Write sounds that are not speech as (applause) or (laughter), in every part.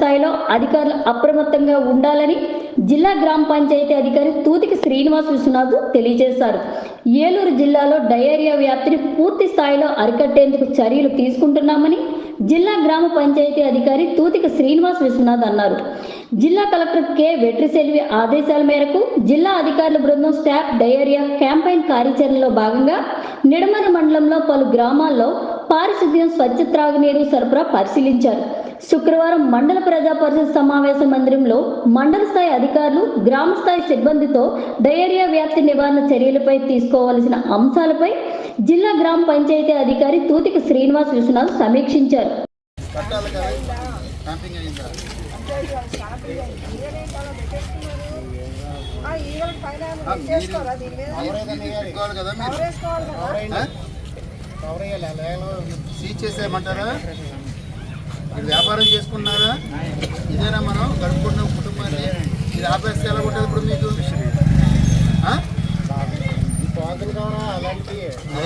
స్థాయిలో అధికారులు అప్రమత్తంగా ఉండాలని జిల్లా గ్రామ పంచాయతీ అధికారి తూతికి శ్రీనివాస్ విశ్వనాథ్ తెలియజేశారు. ఏలూరు జిల్లాలో డయేరియా వ్యాప్తిని పూర్తి స్థాయిలో అరికట్టేందుకు చర్యలు తీసుకుంటున్నామని జిల్లా గ్రామ పంచాయతీ అధికారి తూతిక శ్రీనివాస్ విశ్వనాథ్ అన్నారు. జిల్లా కలెక్టర్ కె. వెట్రిసెల్వి ఆదేశాల మేరకు జిల్లా అధికారుల బృందం స్టాఫ్ డయేరియా క్యాంపైన్ కార్యాచరణలో భాగంగా నిడమర మండలంలో పలు గ్రామాల్లో పారిశుద్ధ్యం స్వచ్ఛ త్రాగునీరు సరఫరా పరిశీలించారు. శుక్రవారం మండల ప్రజా పరిషత్ సమావేశ మందిరంలో మండల స్థాయి అధికారులు గ్రామ స్థాయి సిబ్బందితో డయేరియా వ్యాప్తి నివారణ చర్యలపై తీసుకోవాల్సిన అంశాలపై జిల్లా గ్రామ పంచాయతీ అధికారి తూతిక శ్రీనివాస్ విశ్వనాథ్ సమీక్షించారు? సీజ్ చేసేయమంటారా? మీరు వ్యాపారం చేసుకున్నారా? ఇదేనా మనం గడుపుకున్న కుటుంబాన్ని? ఇది ఆపేస్తే ఎలా ఉంటుంది ఇప్పుడు మీకు?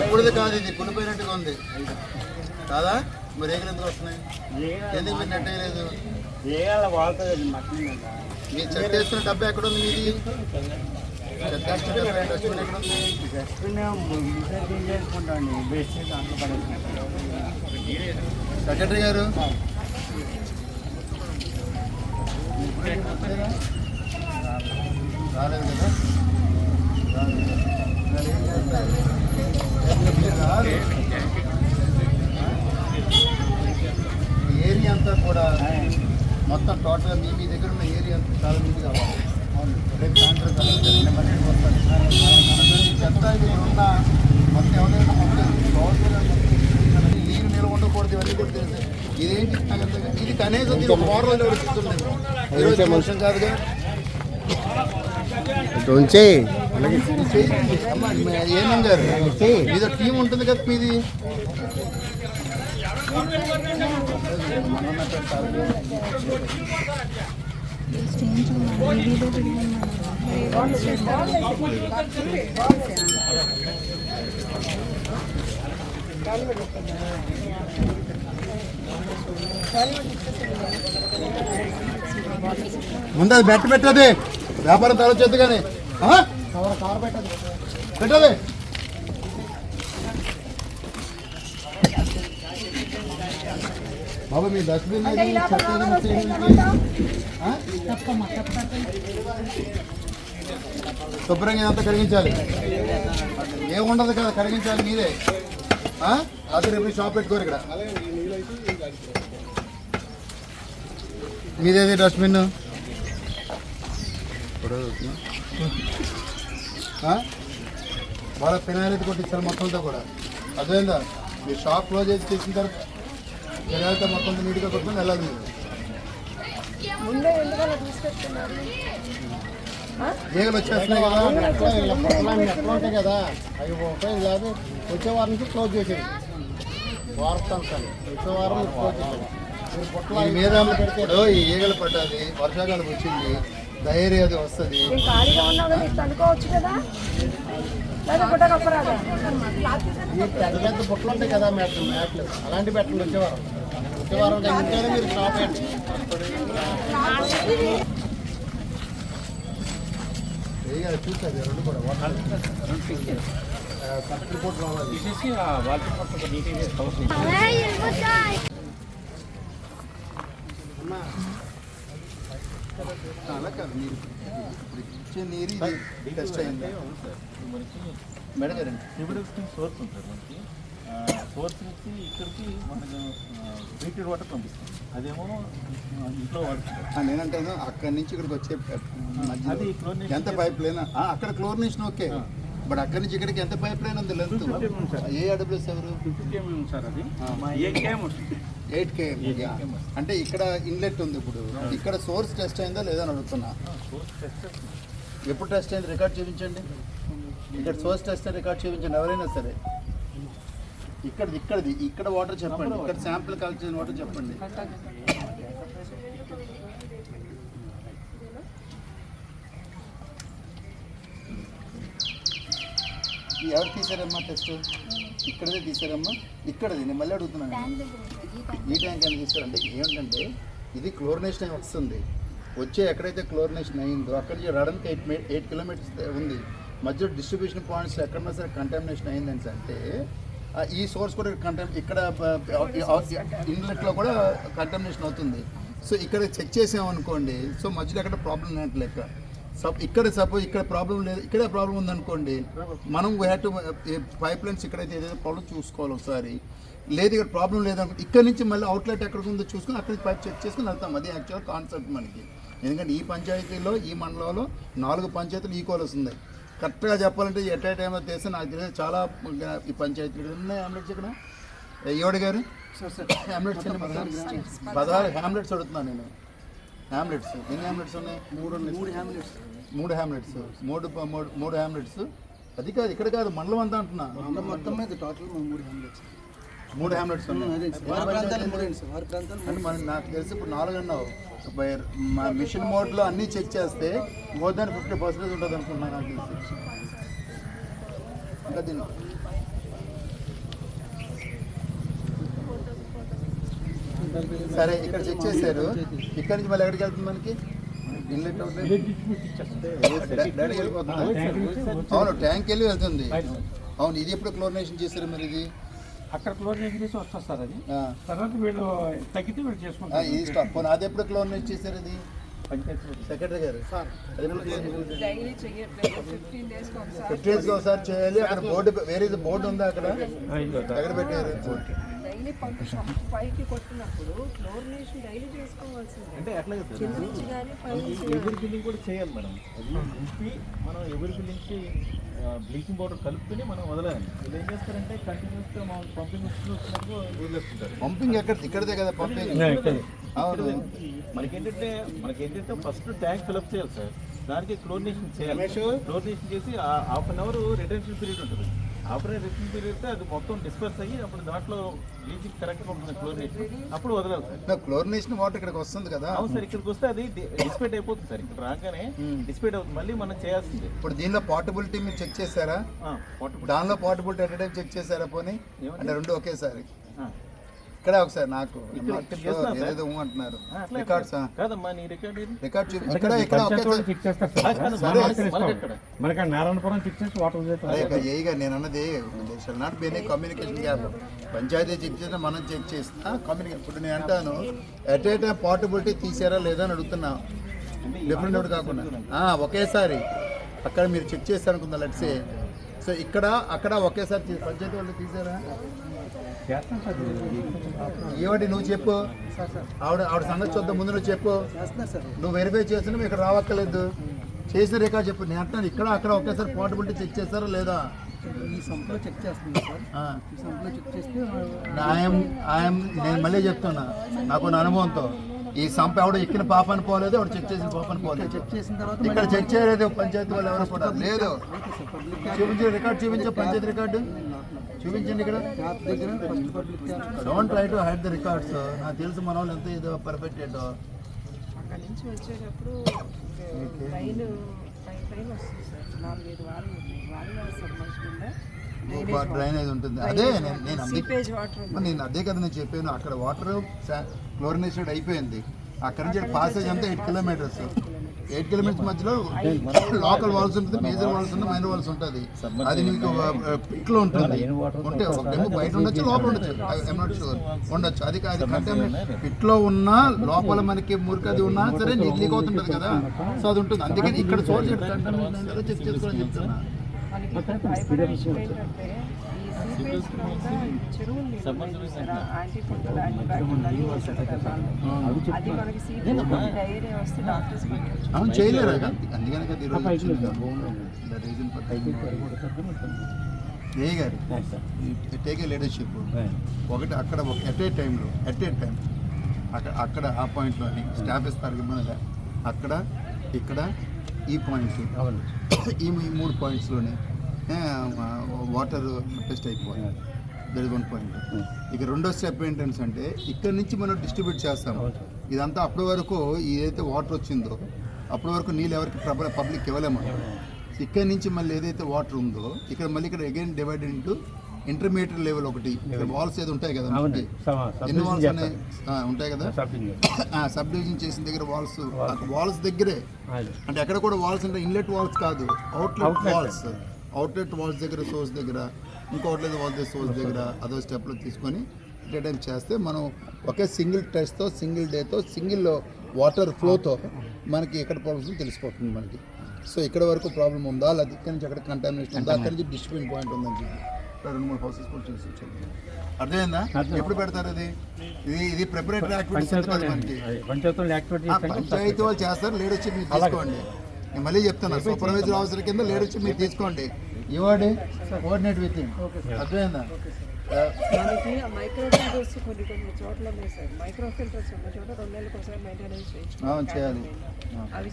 ఇప్పుడుది కాదు ఇది కుళ్ళిపోయినట్టుగా ఉంది. కాదా? మరి ఏగలు ఎందుకు వస్తున్నాయి? ఎందుకు మీరు నెట్ వేయలేదు? మీద మీ చెత్త వేసుకున్న డబ్బా ఎక్కడ ఉంది మీది? చెత్త వేసుకున్న రాలేదు కదా రాలేదు. ఏరియా అంతా కూడా మొత్తం టోటల్ మీ మీ దగ్గర ఉన్న ఏరియా అంతా చాలా నీట్ కావాలి రేపు సాయంత్రం కలుగుతుంది నేను మళ్ళీ వస్తాను ఈ చెత్త ఇది ఉన్న మొత్తం ఎవరైనా మొత్తం గవర్నమెంట్ మొత్తం నీరు నిల్వ ఉండకూడదు ఇవన్నీ కూడా తెలుసు ఇదేంటి. ఇది కనీసం దీని ఒక మోడల్ ఈరోజు మోసం కాదుగా? ఉంచే ఏమం గారు మీదో టీం ఉంటుంది కదా మీది? ముందు అది బెట్ట పెట్టది. వ్యాపారం తలొచ్చేది కానీ? పెట్టది. బాబు మీ డస్ట్బిన్? శుభ్రంగా ఇదంతా కరిగించాలి ఏముండదు కదా కరిగించాలి మీరే. ఆ? అది రేపు షాప్ పెట్టుకోరు ఇక్కడ. మీదేది డస్ట్బిన్? వాళ్ళ ఫినాయిల్ అయితే కొట్టించారు మొత్తంతో కూడా అదేందా మీరు షాప్ క్లోజ్ చేసి చేసిన తర్వాత ఫినాయిల్తో మొత్తం నీట్గా కొట్టుకొని వెళ్ళాలి ఈగలు వచ్చేస్తున్నాయి కదా ఎట్లా ఉంటాయి కదా అవి ఒకటే లేదు వచ్చే వారం నుంచి క్లోజ్ చేసేది వారం సార్ వచ్చే వారం క్లోజ్ చేసేది మీరు పొట్ల దీని మీద ఇప్పుడు ఈ ఈగలు పడ్డది వర్షాకాలం వచ్చింది ధైర్యం అది వస్తుంది. పెద్ద పెద్ద బుట్టలు ఉంటాయి కదా మ్యాట్లు మ్యాట్లు. అలాంటి పెట్టండి వచ్చే వారం వచ్చే వారం దగ్గర మీరు స్టాప్ అయ్యండి ఈగలు చూస్తుంది రెండు కూడా కరెక్ట్ రిపోర్ట్ రావాలి తీసేసి అలా కాదు మీరు ఇప్పుడు ఇచ్చే నీరు ఇది టెస్ట్ అయిందా మేడం గారండి ఇప్పుడు సోర్స్ ఉంటుంది మనకి సోర్స్ నుంచి ఇక్కడికి మనకు వాటర్ పంపిస్తాం అదేమో ఇంట్లో వాడుకుంటాం నేనంటాను అక్కడి నుంచి ఇక్కడికి వచ్చే అది ఎంత పైప్ లైన్? అక్కడ క్లోరినేషన్ ఓకే. బట్ అక్కడి నుంచి ఇక్కడికి ఎంత పైప్ లైన్ ఉంది? లెంత్? 250 sir. ఏ అడబ్ల్యూఎస్ ఎవరు? Eight K Eight km. అంటే ఇక్కడ ఇన్లెట్ ఉంది ఇప్పుడు. ఇక్కడ సోర్స్ టెస్ట్ అయిందా లేదా అని అడుగుతున్నా. ఎప్పుడు టెస్ట్ అయింది? రికార్డ్ చూపించండి. ఇక్కడ సోర్స్ టెస్ట్ రికార్డ్ చూపించండి. ఎవరైనా సరే. ఇక్కడది ఇక్కడది ఇక్కడ వాటర్ చెప్పండి. ఇక్కడ శాంపుల్ కలెక్ట్ చేసిన వాటర్ చెప్పండి. ఎవరు తీసారమ్మా టెస్ట్ ఇక్కడదే తీసారమ్మా? ఇక్కడది నేను మళ్ళీ అడుగుతున్నాను ఈ ట్యాంక్ అని తీసారంటే ఏంటంటే ఇది క్లోరినేషన్ వస్తుంది. వచ్చే ఎక్కడైతే క్లోరినేషన్ అయిందో అక్కడి నుంచి రావడానికి ఎయిట్ ఎయిట్ కిలోమీటర్స్ ఉంది. మధ్య డిస్ట్రిబ్యూషన్ పాయింట్స్ ఎక్కడన్నా సరే కంటామినేషన్ అయిందని అంటే ఈ సోర్స్ కూడా కంటా ఇక్కడ ఇన్లెట్లో కూడా కంటామినేషన్ అవుతుంది. సో ఇక్కడ చెక్ చేసామనుకోండి సో మధ్యలో ఎక్కడ ప్రాబ్లం ఉన్నట్టు లెక్క. సప్ ఇక్కడ సపోజ్ ఇక్కడ ప్రాబ్లం లేదు. ఇక్కడే ప్రాబ్లం ఉందనుకోండి మనం we have to pipelines ఇక్కడైతే ఏదైతే ప్రాబ్లం చూసుకోవాలి ఒకసారి. లేదు ఇక్కడ ప్రాబ్లం లేదనుకో ఇక్కడ నుంచి మళ్ళీ అవుట్లెట్ ఎక్కడ ఉందో చూసుకుని అక్కడి నుంచి పైప్ చెక్ చేసుకుని వెళ్తాం. అది యాక్చువల్ కాన్సెప్ట్ మనకి. ఎందుకంటే ఈ పంచాయతీలో ఈ మండలంలో నాలుగు పంచాయతీలు ఈక్వల్స్ ఉన్నాయి కరెక్ట్గా చెప్పాలంటే ఎట్ ఏ టైంలో తెలిసి నాకు తెలిసి చాలా ఈ పంచాయతీలు ఇక్కడ ఉన్నాయి హ్యామ్లెట్స్ ఇక్కడ. ఎవడు గారు? హ్యామ్లెట్స్ పదహారు హ్యామ్లెట్స్ అడుగుతున్నాను నేను. హ్యామ్లెట్స్ ఎన్ని హ్యామ్లెట్స్ ఉన్నాయి? మూడు మూడు హ్యామ్లెట్స్ మూడు హ్యామ్లెట్స్ మూడు మూడు మూడు హ్యామ్లెట్స్ అది కాదు ఇక్కడ కాదు మండలం అంతా అంటున్నా. మొత్తం మీద టోటల్ మూడు హ్యామ్లెట్స్ మూడు హ్యామ్లెట్స్ అంటే? మనం నాకు తెలిసి ఇప్పుడు నాలుగు అన్నావు. మా మిషన్ మోడ్లో అన్నీ చెక్ చేస్తే మోర్ దాన్ ఫిఫ్టీ పర్సెంటేజ్ ఉంటుంది అనుకుంటున్నాను నాకు తెలిసి. ఇంకా సరే ఇక్కడ చెక్ చేశారు. ఇక్కడ నుంచి మళ్ళీ ఎక్కడికి వెళ్తుంది మనకి? అవును ట్యాంక్ వెళ్ళి వెళ్తుంది. అవును ఇది ఎప్పుడు క్లోరినేషన్ చేశారు మరి ఇది? అక్కడ క్లోరినేషన్ చేసి వస్తారు సార్ అది. తర్వాత వీళ్ళు తగ్గితే వీళ్ళు చేసుకుంటారు. ఇది స్టాప్ అది ఎప్పుడు క్లోరినేషన్ చేశారు ఇది? సెక్రటరీ గారు. ఫిఫ్టీన్ డేస్కి ఒకసారి. చేయాలి. అక్కడ బోర్డు వేరే బోర్డు ఉందా అక్కడ? ఎక్కడ పెట్టారు? డైలీ పంపు పైకి కొట్టినప్పుడు క్లోరినేషన్ డైలీ చేసుకోవాల్సిందే. అంటే సార్ కింద. నుంచి కానీ పై నుంచి ఎవరి బిల్డింగ్ కూడా చేయాలి మేడం. అది నింపి మనం ఎవరి బిల్డింగ్కి బ్లీచింగ్ పౌడర్ కలుపుకొని మనం వదలాలి. వీళ్ళు ఏం చేస్తారంటే కంటిన్యూస్గా మనం పంపింగ్ వచ్చినప్పుడు వదిలేస్తుంటారు. పంపింగ్ ఎక్కడ ఇక్కడదే కదా పంపింగ్. అవును. మనకేంటంటే మనకేంటంటే ఫస్ట్ ట్యాంక్ ఫిల్అప్ చేయాలి సార్. దానికి క్లోరినేషన్ చేయాలి. క్లోరినేషన్ చేసి half an hour retention period ఉంటుంది. అవర్ రిటెన్షన్ పీరియడ్ అది మొత్తం డిస్పర్స్ అయ్యి అప్పుడు దాంట్లో బ్లీచింగ్ కరెక్ట్గా ఉంటుంది క్లోరినేషన్. అప్పుడు వదలాలి సార్. క్లోరినేషన్ వాటర్ ఇక్కడికి వస్తుంది కదా. అవును సార్ ఇక్కడికి వస్తే అది డిస్పేట్ అయిపోతుంది సార్. ఇక్కడ రాగానే డిస్పేట్ అవుతుంది. మళ్ళీ మనం చేయాల్సిందే. ఇప్పుడు దీనిలో పార్టబిలిటీ మీరు చెక్ చేశారా? దానిలో పార్టబిలిటీ ఎట్ టైం చెక్ చేశారా పోనీ? అంటే రెండు ఒకేసారి. ఆ. ఇక్కడ ఒకసారి నాకు. ఊ అంటున్నారు. రికార్డ్స్ కాదమ్మా నీ రికార్డ్ ఏది? ఇక్కడ ఇక్కడ. మనకి- నారాయణపురం చెక్ చేసి వాటర్ ఏగా నేను అన్నది shall not be any communication gap panchayat check చేసినా మనం చెక్ చేసినా కమ్యూనికేషన్ ఇప్పుడు నేను అంటాను ఎట్ ఏ టైం పార్టబిలిటీ తీసారా లేదా అని అడుగుతున్నా. డిఫరెంట్ కాకుండా. ఆ, ఒకేసారి. అక్కడ మీరు చెక్ చేశారు అనుకుందా లెట్సే సో ఇక్కడ అక్కడ ఒకేసారి పంచాయతీ వాళ్ళు తీసారా? ఏమిటి నువ్వు చెప్పు. ఆవిడ ఆవిడ సంగతి చూద్దాం ముందు నువ్వు చెప్పు. నువ్వు వెరిఫై చేసినా ఇక్కడ రావక్కర్లేదు. చేసిన రికార్డ్ చెప్పు. నేను అంటాను ఇక్కడ అక్కడ ఒకేసారి పోర్టబిలిటీ చెక్ చేస్తారా లేదా? ఈ సంపులో చెక్ చేస్తున్నారు సార్. ఆ. ఈ సంపులో చెక్ చేస్తే ఆయన ఆయన నేను మళ్ళీ చెప్తున్నా నాకు నా అనుభవంతో. ఈ సంప ఎవడు ఎక్కిన పాపని పోలేదు ఎవడు చెక్ చేసిన పాపని పోలేదు. చెక్ చేసిన తర్వాత ఇక్కడ చెక్ చేయలేదు పంచాయతీ వాళ్ళు ఎవరు కూడా. లేదు. చూపించే రికార్డ్ చూపించే పంచాయతీ రికార్డు చూపించండి ఇక్కడ. ట్యాప్ దగ్గర first public don't try to hide the records నాకు తెలుసు మన వాళ్ళు ఎంత ఇదో పర్ఫెక్ట్ ఏంటో. అక్కడి నుంచి వచ్చేటప్పుడు రైలు పైప్ లైన్ వస్తుంది సార్. నాలుగైదు వారాలు ఉన్నాయి. వారాల సబ్మర్సిబుల్ డ్రైనేజ్ ఉంటుంది. అదే నేను నేను అదే కదా నేను చెప్పాను. అక్కడ వాటర్ క్లోరినేషన్ అయిపోయింది. అక్కడ నుంచి పాసేజ్ అంతా ఎయిట్ కిలోమీటర్స్ ఎయిట్ కిలోమీటర్స్ మధ్యలో లోకల్ వాల్స్ ఉంటుంది మేజర్ వాల్స్ ఉంటుంది మైనర్ వాల్స్ ఉంటుంది అది నీకు పిట్లో ఉంటుంది ఉంటే ఒకటేమో బయట ఉండొచ్చు లోపల ఉండొచ్చు ఐఎమ్ షూర్ ఉండొచ్చు అది అది కంటే పిట్లో ఉన్నా లోపల మనకి మురికి అది ఉన్నా సరే నీకు లీక్ అవుతుంటుంది కదా సో అది ఉంటుంది అందుకని ఇక్కడ సోర్స్ చెక్ చేసుకోవాలని చెప్తున్నా యాంటీ ఫంగల్ అది మనకి వస్తే డాక్టర్స్ అవును చేయలేరు అందుకనే కదా ఈరోజు ఏ గారు టేకే లీడర్షిప్ ఒకటి అక్కడ ఒక ఎట్ ఏ టైంలో ఎట్ ఏ టైం అక్కడ అక్కడ ఆ పాయింట్లోని స్టాఫ్ ఇస్తారు ఇబ్బంది అక్కడ ఇక్కడ ఈ పాయింట్స్ ఈ మూడు పాయింట్స్లోనే వాటర్ టెస్ట్ అయిపోవాలి దట్ ఇస్ వన్ పాయింట్ ఇక రెండో స్టెప్ ఏంటంటే అంటే ఇక్కడ నుంచి మనం డిస్ట్రిబ్యూట్ చేస్తాం. ఇదంతా అప్పటి వరకు ఏదైతే వాటర్ వచ్చిందో అప్పటి వరకు నీళ్ళు ఎవరికి పబ్లిక్ ఇవ్వలేము. ఇక్కడి నుంచి మళ్ళీ ఏదైతే వాటర్ ఉందో ఇక్కడ మళ్ళీ ఇక్కడ again divide into intermediate level ఒకటి. వాల్స్ ఏది ఉంటాయి కదా. ఎన్ని వాల్స్ ఉన్నాయి? ఉంటాయి కదా? సబ్ డివిజన్ (coughs) చేసిన దగ్గర వాల్స్ వాల్స్ దగ్గరే. అంటే ఎక్కడ కూడా వాల్స్ అంటే ఇన్లెట్ వాల్స్ కాదు. అవుట్లెట్. వాల్స్ అవుట్లెట్ వాల్స్ దగ్గర సోర్స్ దగ్గర ఇంకో అవుట్లెట్ వాల్స్ సోర్స్ దగ్గర అదో స్టెప్లో తీసుకొని టైం చేస్తే మనం ఒకే సింగిల్ టెస్ట్తో సింగిల్ డేతో సింగిల్ వాటర్ ఫ్లోతో మనకి ఎక్కడ ప్రాబ్లమ్స్ తెలిసిపోతుంది మనకి. సో ఇక్కడ వరకు ప్రాబ్లం ఉందా? లేదా ఇక్కడ నుంచి ఎక్కడ కంటామినేషన్ ఉందా? అక్కడి నుంచి డిస్ట్రిబ్యూషన్ పాయింట్ ఉందని చెప్పి. రెండు మూడు హౌసెస్ కూడా చూసి వచ్చాను. అర్థమైందా? అర్థం. ఎప్పుడు పెడతారు అది? ఇది ఇది ప్రిపరేటరీ యాక్టివిటీస్ మనకి. పంచాయతీ వాళ్ళు చేస్తారు మీరు తీసుకోండి. నేను మళ్ళీ చెప్తాను సూపర్వైజర్ ఆఫీసర్ కింద వచ్చి మీరు తీసుకోండి. ఇవ్వండి కోఆర్డినేట్ విత్ అర్థమైందా? మనకి మైక్రో ఫిల్టర్స్ కొన్ని కొన్ని చోట్ల ఉన్నాయి సార్. మైక్రో ఫిల్టర్స్ ఉన్న చోట రెండు నెలలకు ఒకసారి మెయింటెనెన్స్ చేయాలి. అవి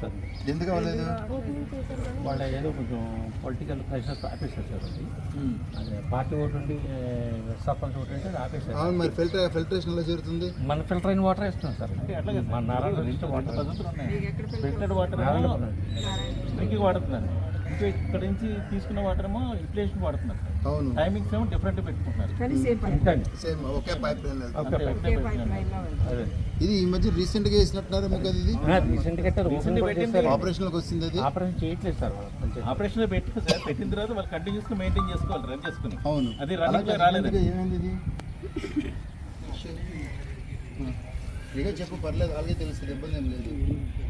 సార్. ఎందుకు అవ్వలేదు? వాళ్ళ ఏదో కొంచెం పొలిటికల్ ప్రెషర్స్ ఆపేసారు సార్ అది. పార్టీ ఓటు ఉండి సర్పంచ్ ఓటు ఉంటే అది ఆపేసారు మరి ఫిల్టర్ ఫిల్టరేషన్ ఎలా జరుగుతుంది మన ఫిల్టర్ అయిన వాటర్ ఇస్తున్నాం సార్. అట్లాగే మన నారాయణ నుంచి వాటర్ ఫిల్టర్డ్ వాటర్ డ్రింకింగ్ వాడుతున్నారు ఇంకా ఇక్కడ నుంచి తీసుకున్న వాటర్ ఏమో ఇన్ఫ్లేషన్ వాడుతున్నారు. అవును. టైమింగ్స్ ఏమో డిఫరెంట్ పెట్టుకుంటున్నారు. సేమ్ ఒకే పైప్ లైన్ ఇది ఈ మధ్య రీసెంట్గా వేసినట్టున్నారు మీకు అది? ఇది రీసెంట్ కూడా చేశారు. ఆపరేషన్కి వచ్చింది అది? ఆపరేషన్ చేయట్లేదు సార్. ఆపరేషన్లో పెట్టి సార్. పెట్టిన తర్వాత వాళ్ళు కంటిన్యూస్గా మెయింటైన్ చేసుకోవాలి రన్ చేసుకుని. అవును. అది రన్నింగ్లో రాలేదు. అలాగే ఏమైంది ఇది? (laughs) ఇక చెప్పు పర్లేదు అలాగే తెలుస్తుంది ఇబ్బంది ఏం లేదు.